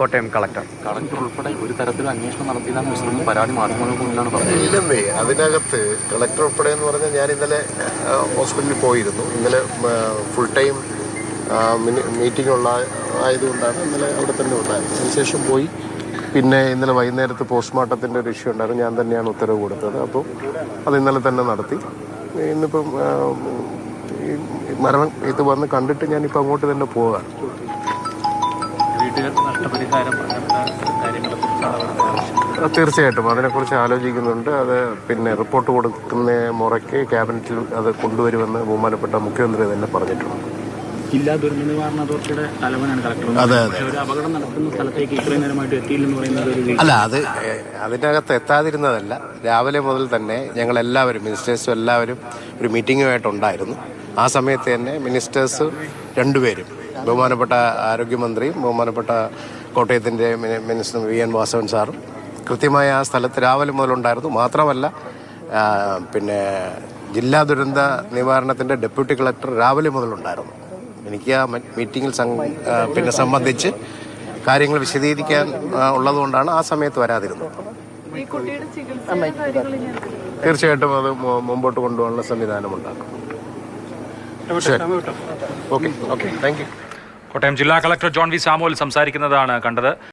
Kottayam collector. Collector ഉൾപ്പെടെ ഒരു തരത്തിലും അന്വേഷണം നടത്തിയതാണെന്ന് മുസ്ലിം പരാതി മാധ്യമങ്ങൾക്ക് മുന്നിലാണ് പറഞ്ഞത്. അതിനകത്ത് കളക്ടർ ഉൾപ്പെടെ എന്ന് പറഞ്ഞാൽ ഞാൻ ഇന്നലെ ഹോസ്പിറ്റലിൽ പോയിരുന്നു. ഇന്നലെ ഫുൾ ടൈം മീറ്റിംഗ് ഉള്ള ആയതുകൊണ്ടാണ് ഇന്നലെ അവിടെ തന്നെ ഉണ്ടായത് അതിനുശേഷം പോയി. പിന്നെ ഇന്നലെ വൈകുന്നേരത്ത് പോസ്റ്റ്മോർട്ടത്തിന്റെ ഒരു ഇഷ്യൂ ഉണ്ടായിരുന്നു. ഞാൻ തന്നെയാണ് ഉത്തരവ് കൊടുത്തത്. അപ്പോൾ അത് ഇന്നലെ തന്നെ നടത്തി. ഇന്നിപ്പം ഈ മരണം ഇത് വന്ന് കണ്ടിട്ട് ഞാനിപ്പോൾ അങ്ങോട്ട് തന്നെ പോവുകയാണ്. വീട്ടുകാർക്ക് നഷ്ടപരിഹാരം അങ്ങനത്തെ കാര്യങ്ങളെക്കുറിച്ചാണ് അവരുടെ ആവശ്യം തീർച്ചയായിട്ടും. അതിനെക്കുറിച്ച് ആലോചിക്കുന്നുണ്ട്. അത് പിന്നെ റിപ്പോർട്ട് കൊടുക്കുന്ന മുറയ്ക്ക് ക്യാബിനറ്റിൽ അത് കൊണ്ടുവരുമെന്ന് ബഹുമാനപ്പെട്ട മുഖ്യമന്ത്രി തന്നെ പറഞ്ഞിട്ടുണ്ട്. ജില്ലാ ദുരന്ത നിവാരണ അതോറിറ്റിയുടെ തലവനാണ് കളക്ടർ. അതെ, അതെ. ഒരു അപകടം നടക്കുന്ന സ്ഥലത്തേക്ക് ഇത്രയും നേരമായിട്ട് എത്തിയില്ലെന്ന് പറയുന്നത് ഒരു അല്ല അത് അതിനകത്ത് എത്താതിരുന്നതല്ല. രാവിലെ മുതൽ തന്നെ ഞങ്ങളെല്ലാവരും മിനിസ്റ്റേഴ്സും എല്ലാവരും ഒരു മീറ്റിങ്ങുമായിട്ടുണ്ടായിരുന്നു ആ സമയത്ത് തന്നെ മിനിസ്റ്റേഴ്സ് രണ്ടുപേരും ബഹുമാനപ്പെട്ട ആരോഗ്യമന്ത്രിയും ബഹുമാനപ്പെട്ട കോട്ടയത്തിന്റെ mini- minister V N Vasavan സാറും കൃത്യമായ ആ സ്ഥലത്ത് രാവിലെ മുതലുണ്ടായിരുന്നു മാത്രമല്ല പിന്നെ ജില്ലാ ദുരന്ത നിവാരണത്തിന്റെ ഡെപ്യൂട്ടി കളക്ടർ രാവിലെ മുതലുണ്ടായിരുന്നു എനിക്ക് ആ മീറ്റിങ്ങിൽ സം- പിന്നെ സംബന്ധിച്ച് കാര്യങ്ങൾ വിശദീകരിക്കാൻ ഉള്ളതുകൊണ്ടാണ് ആ സമയത്ത് വരാതിരുന്നത്. ഈ കുട്ടിയുടെ ചികിത്സ കാര്യങ്ങൾ തീർച്ചയായിട്ടും അത് മുമ്പോട്ട് കൊണ്ടുപോകാനുള്ള സംവിധാനം ഉണ്ടാക്കും. Okay okay. Thank you. Kottayam ജില്ലാ കളക്ടർ ജോൺ വി സാമുവൽ സംസാരിക്കുന്നതാണ് കണ്ടത്.